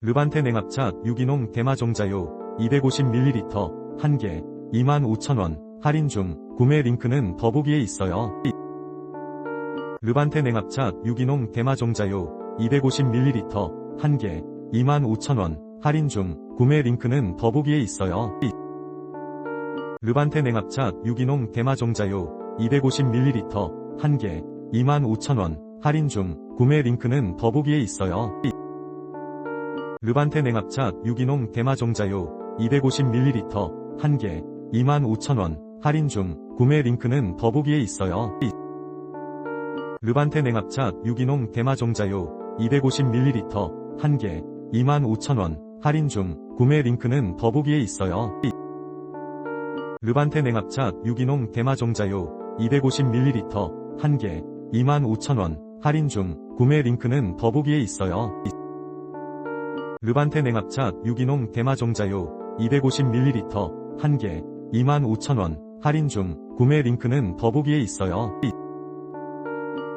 르반테 냉합차 유기농 대마종자요 250ml 1개 25,000원 할인 중 구매 링크는 더보기에 있어요. 르반테 냉합차 유기농 대마종자요 250ml 1개 25,000원 할인 중 구매 링크는 더보기에 있어요. 르반테 냉합차 유기농 대마종자요 250ml 1개 25,000원 할인 중 구매 링크는 더보기에 있어요. 르반테 냉합차 유기농 대마종자요 250ml 1개 25,000원 할인 중 구매 링크는 더보기에 있어요. 르반테 냉합차 유기농 대마종자요 250ml 1개 25,000원 할인 중 구매 링크는 더보기에 있어요. 르반테 냉합차 유기농 대마종자요 250ml 1개 25,000원 할인 중 구매 링크는 더보기에 있어요. 르반테 냉합차 유기농 대마종자요 250ml 1개 25,000원 할인 중 구매 링크는 더보기에 있어요.